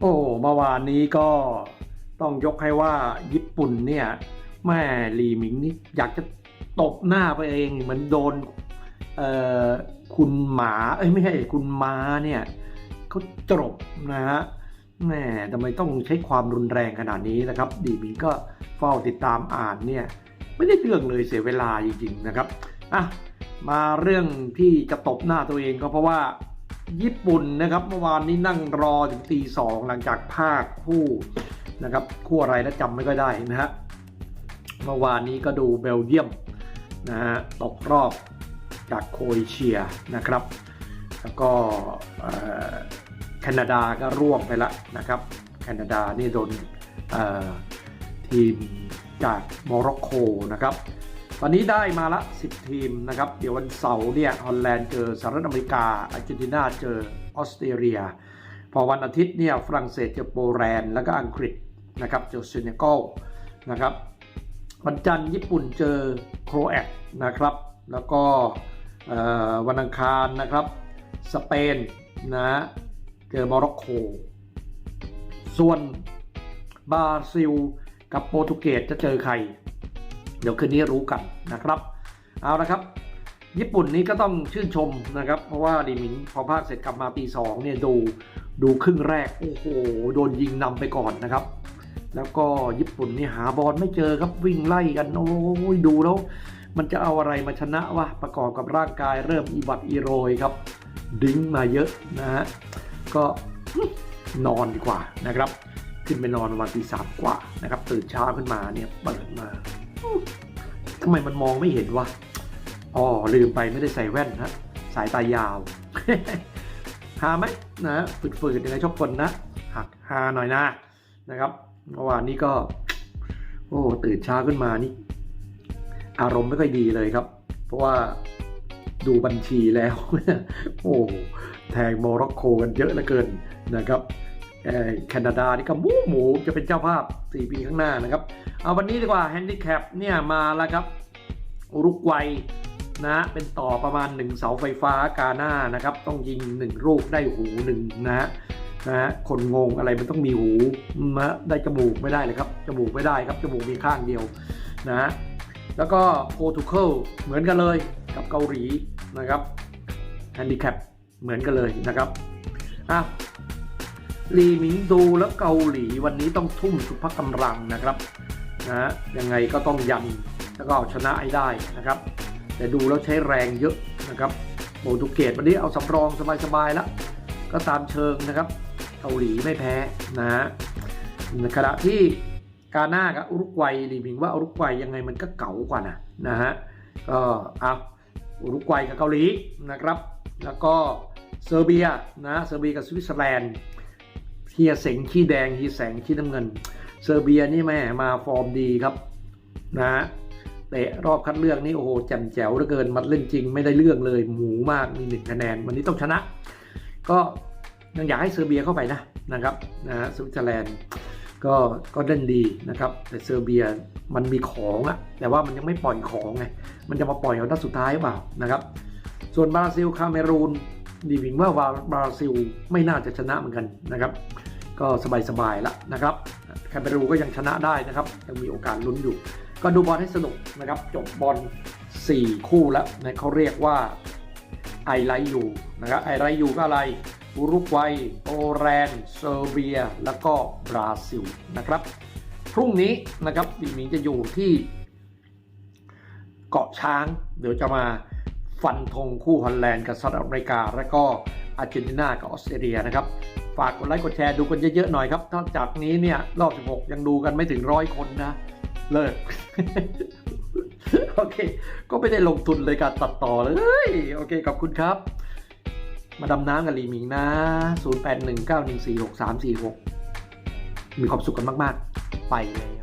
โอ้เมื่อวานนี้ก็ต้องยกให้ว่าญี่ปุ่นเนี่ยแม่ลีหมิงนี่อยากจะตบหน้าไปเองเหมือนโดนเอ่อคุณหมาเอ้ยไม่ใช่คุณม้าเนี่ยเขาจบนะฮะแหม่ทำไมต้องใช้ความรุนแรงขนาดนี้นะครับ ดีมิงก็เฝ้าติดตามอ่านเนี่ยไม่ได้เรื่องเลยเสียเวลาจริงๆนะครับอะมาเรื่องที่จะตบหน้าตัวเองก็เพราะว่า ญี่ปุ่นนะครับเมื่อวานนี้นั่งรอถึงตีสองหลังจากภาคคู่นะครับคู่อะไรนะจำไม่ค่อยได้นะฮะเมื่อวานนี้ก็ดูเบลเยียมนะฮะตกรอบจากโครเอเชียนะครับ แล้วก็แคนาดาก็ร่วงไปละนะครับแคนาดานี่โดนทีมจากโมร็อกโกนะครับ ตอนนี้ได้มาละ 10 ทีมนะครับ เดี๋ยววันเสาร์เนี่ยฮอลแลนด์เจอสหรัฐอเมริกาอาร์เจนตินาเจอออสเตรเลีย พอวันอาทิตย์เนี่ยฝรั่งเศสเจอโปแลนด์แล้วก็อังกฤษนะครับเจอเซเนกัลนะครับวันจันทร์ญี่ปุ่นเจอโครแอตนะครับ แล้วก็วันอังคารนะครับสเปนนะเจอโมร็อกโก ส่วนบราซิลกับโปรตุเกสจะเจอใคร เดี๋ยวคืนนี้รู้กันนะครับ เอาละครับ ญี่ปุ่นนี้ก็ต้องชื่นชมนะครับ เพราะว่าลีมิงพอภาคเสร็จกลับมาตีสองเนี่ยดูดูครึ่งแรก โอ้โหโดนยิงนำไปก่อนนะครับ แล้วก็ญี่ปุ่นนี่หาบอลไม่เจอครับวิ่งไล่กัน โอ้ยดูแล้ว มันจะเอาอะไรมาชนะวะประกอบกับร่างกายเริ่มอีบัดอีโรยครับ ดิ้งมาเยอะนะฮะก็นอนดีกว่านะครับ ขึ้นไปนอนวันตีสามกว่านะครับ ตื่นเช้าขึ้นมาเนี่ยเปิดมา ทำไมมันมองไม่เห็นวะอ๋อลืมไปไม่ได้ใส่แว่นนะสายตายาว หาไหมนะฝืดๆยังไงชอบคนนะหักหาหน่อยนะนะครับเมื่อวานนี้ก็ โอ้ตื่นเช้าขึ้นมานี่ อารมณ์ไม่ค่อยดีเลยครับ เพราะว่าดูบัญชีแล้ว โอ้แทงโมร็อกโกกันเยอะเหลือเกินนะครับแคนาดานี่ก็หมูหมูจะเป็นเจ้าภาพ 4 ปีข้างหน้านะครับ เอาวันนี้ดีกว่าแฮนดิแคปเนี่ยมาแล้วครับอุรุกวัยนะเป็นต่อประมาณ 1 เสาไฟฟ้ากาหน้านะครับ ต้องยิง1ลูกได้หูหนึ่งนะฮะนะฮะคนงงอะไรมันต้องมีหูนะได้จมูกไม่ได้เลยครับ จมูกไม่ได้ครับ จมูกมีข้างเดียวนะฮะแล้วก็โปรตุเกสเหมือนกันเลยกับเกาหลีนะครับแฮนดิแคปเหมือนกันเลยนะครับอะ ลีหมิงดูแล้วเกาหลีวันนี้ต้องทุ่มสุภกำลังนะครับนะยังไงก็ต้องยันแล้วก็เอาชนะให้ได้นะครับ แต่ดูแล้วใช้แรงเยอะนะครับโปรตุเกสวันนี้เอาสำรองสบายๆแล้วก็ตามเชิงนะครับ เกาหลีไม่แพ้นะฮะในขณะที่กาหน้ากับอุรุกวัยลีมิงว่าอุรุกวัยยังไงมันก็เก๋ากว่านะนะฮะก็เอาอุรุกวัยกับเกาหลีนะครับ แล้วก็เซอร์เบียนะเซอร์เบียกับสวิตเซอร์แลนด์ เฮียเสงขี้แดงเฮียแสงขี้น้ำเงิน เซอร์เบียนี่แม่มาฟอร์มดีครับนะฮะเตะรอบคัดเลือกนี่โอ้โหแจ่มแจ๋วเหลือเกินมัดเล่นจริงไม่ได้เรื่องเลยหมูมากมีหนึ่งคะแนน วันนี้ต้องชนะ ก็ยังอยากให้เซอร์เบียเข้าไปนะนะครับนะฮะสวิตเซอร์แลนด์ก็ก็เล่นดีนะครับ แต่เซอร์เบียมันมีของอะแต่ว่ามันยังไม่ปล่อยของไงมันจะมาปล่อยเอานัดสุดท้ายหรือเปล่านะครับ ส่วนบราซิลคาเมรูนดีวิงว่าบราซิลไม่น่าจะชนะเหมือนกันนะครับ ก็สบายๆแล้วนะครับแคมเปรูก็ยังชนะได้นะครับ ยังมีโอกาสลุ้นอยู่ ก็ดูบอลให้สนุกนะครับ จบบอล 4 คู่แล้วนะเขาเรียกว่าไอไลยูนะครับไอไลยูก็อะไรอุรุกวัยโปแลนด์เซอร์เบีย แล้วก็บราซิลนะครับ พรุ่งนี้นะครับบีมิงจะอยู่ที่เกาะช้าง เดี๋ยวจะมาฟันธงคู่ฮอลแลนด์กับสหรัฐอเมริกา และก็ อาร์เจนตินากับออสเตรเลียนะครับ ฝากกดไลค์กดแชร์ดูกันเยอะๆหน่อยครับนอกจากนี้เนี่ยรอบ 16 ยังดูกันไม่ถึงร้อยคนนะ เลิกโอเค ก็ไม่ได้ลงทุนเลยการตัดต่อเลย โอเค ขอบคุณครับ มาดำน้ำกับลีมิงนะ 0819146346 มีความสุขกันมาก ๆ ไปเลย